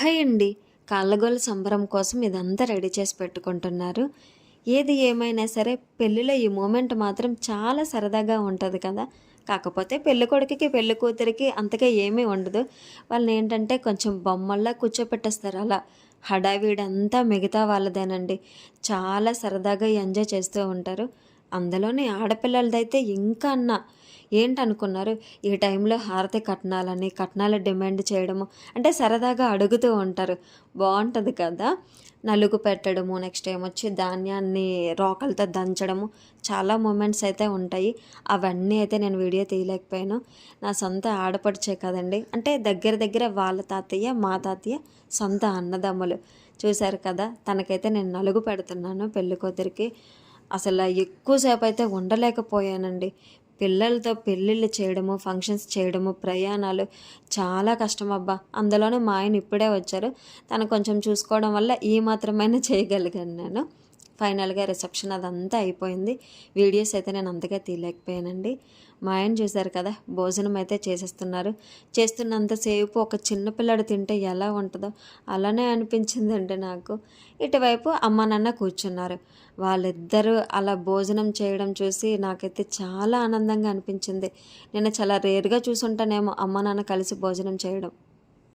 Hi అండి కాళ్ళగోల సంబరం కోసం ఇదంతా రెడీ చేసి పెట్టుకుంటున్నారు. ఏది ఏమైనా సరే పెళ్ళిలో ఈ మూమెంట్ మాత్రం చాలా సరదాగా ఉంటుంది కదా. కాకపోతే పెళ్ళి కొడుకుకి పెళ్ళి కూతురికి అంతగా ఏమీ ఉండదు. వాళ్ళని ఏంటంటే కొంచెం బొమ్మల్లా కూర్చోపెట్టేస్తారు అలా. హడావిడంతా మిగతా వాళ్ళదేనండి. చాలా సరదాగా ఎంజాయ్ చేస్తూ ఉంటారు. అందులోని ఆడపిల్లలదైతే ఇంకా అన్న. ఏంటనుకున్నారు? ఈ టైంలో హారతి కట్నాలని కట్నాల డిమాండ్ చేయడము అంటే సరదాగా అడుగుతూ ఉంటారు. బాగుంటుంది కదా? నలుగు పెట్టడము నెక్స్ట్ టైం వచ్చి ధాన్యాన్ని రోకలతో దంచడము చాలా మూమెంట్స్ అయితే ఉంటాయి. అవన్నీ అయితే నేను వీడియో తీయలేకపోయాను. నా సొంత ఆడపడిచే కదండి. అంటే దగ్గర దగ్గర వాళ్ళ తాతయ్య మా తాతయ్య సొంత అన్నదమ్ములు. చూశారు కదా? తనకైతే నేను నలుగు పెడుతున్నాను పెళ్ళికూతురికి. అసలు ఎక్కువసేపు అయితే ఉండలేకపోయానండి. పిల్లలతో పెళ్ళిళ్ళు చేయడము ఫంక్షన్స్ చేయడము ప్రయాణాలు చాలా కష్టం అబ్బా అందులోనూ మా ఆయన ఇప్పుడే వచ్చారు. తను కొంచెం చూసుకోవడం వల్ల ఈ మాత్రమైనా చేయగలిగాను నేను. ఫైనల్గా రిసెప్షన్ అదంతా అయిపోయింది. వీడియోస్ అయితే నేను అంతగా తీయలేకపోయానండి. మా ఆయన చూశారు కదా భోజనం అయితే చేసేస్తున్నారు. చేస్తున్నంతసేపు ఒక చిన్నపిల్లడు తింటే ఎలా ఉంటుందో అలానే అనిపించిందండి నాకు. ఇటువైపు అమ్మ నాన్న కూర్చున్నారు. వాళ్ళిద్దరూ అలా భోజనం చేయడం చూసి నాకైతే చాలా ఆనందంగా అనిపించింది. నేను చాలా రేరుగా చూసుంటానేమో అమ్మ నాన్న కలిసి భోజనం చేయడం.